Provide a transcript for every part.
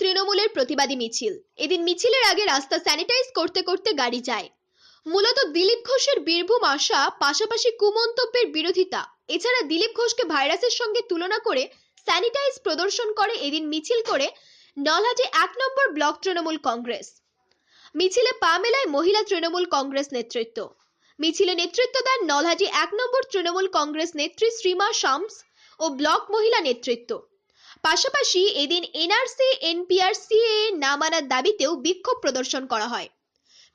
তৃণমূলের প্রতিবাদী মিছিল। এদিন মিছিলের আগে রাস্তা স্যানিটাইজ করতে করতে গাড়ি যায়। মূলত দিলীপ ঘোষের বীরভূম আসা পাশাপাশি কুমন্তব্যের বিরোধিতা। এছাড়া দিলীপ ঘোষকে ভাইরাসের সঙ্গে তুলনা করে স্যানিটাইজ প্রদর্শন করে এদিন মিছিল করে নলহাটে এক নম্বর ব্লক তৃণমূল কংগ্রেস। মিছিলে পা মেলায় মহিলা তৃণমূল কংগ্রেস নেতৃত্ব। মিছিলে নেতৃত্ব দেন নলহাটি এক নম্বর তৃণমূল কংগ্রেস নেত্রী শ্রীমা শামস ও ব্লক মহিলা নেতৃত্ব। পাশাপাশি এদিন এনআরসি এনপিআর সিএ না মানার দাবিতেও বিক্ষোভ প্রদর্শন করা হয়।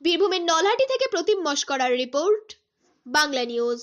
বীরভূমের নলহাটি থেকে প্রতিম মস্করার রিপোর্ট, বাংলা নিউজ।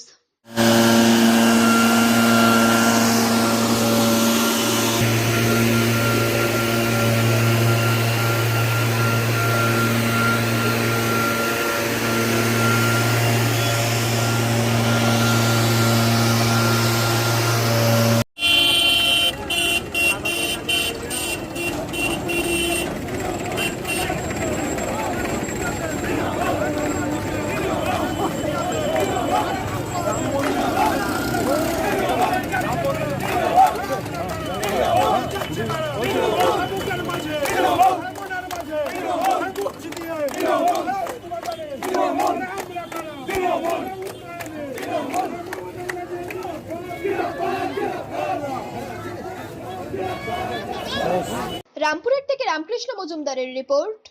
রামপুরের থেকে রামকৃষ্ণ মজুমদারের রিপোর্ট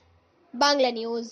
বাংলা নিউজ।